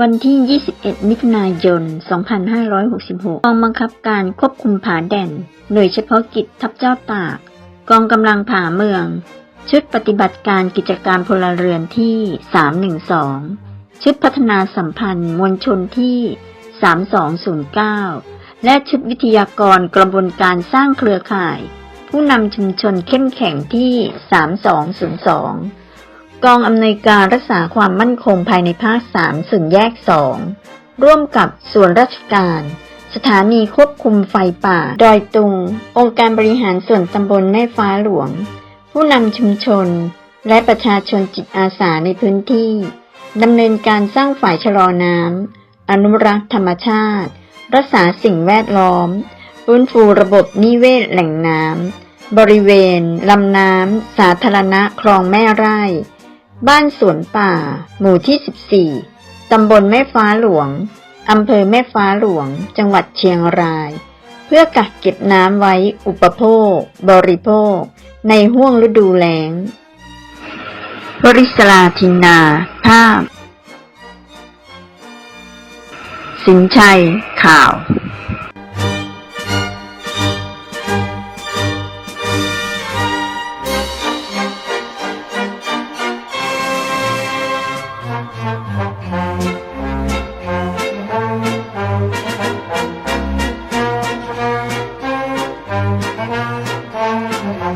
วันที่ 21 มิถุนายน 2566 กองบังคับการควบคุมผาแด่น หน่วยเฉพาะกิจทัพเจ้าตาก กองกำลังผาเมือง ชุดปฏิบัติการกิจการพลเรือนที่ 312 ชุดพัฒนาสัมพันธ์มวลชนที่ 3209 และชุดวิทยากรกระบวนการสร้างเครือข่าย ผู้นำชุมชนเข้มแข็งที่ 3202 กองอำนวยการรักษาความมั่นคงภายในภาค 3 ส่วนแยก 2 ร่วมกับส่วนราชการ สถานีควบคุมไฟป่า ดอยตุง องค์การบริหารส่วนตำบลแม่ฟ้าหลวง ผู้นำชุมชน และประชาชนจิตอาสาในพื้นที่ดำเนินการสร้างฝ่ายชะลอน้ำอนุรักษ์ธรรมชาติ รักษาสิ่งแวดล้อมฟื้นฟูระบบนิเวศแหล่งน้ำบริเวณลำน้ำสาธารณะคลองแม่ไร่ บ้านสวนป่า หมู่ที่ 14 ตำบลแม่ฟ้าหลวง อำเภอแม่ฟ้าหลวง จังหวัดเชียงราย เพื่อกักเก็บน้ำไว้อุปโภค บริโภค ในห้วงฤดูแล้ง บริสลาทินนา ภาพ สินชัย ข่าว Thank you.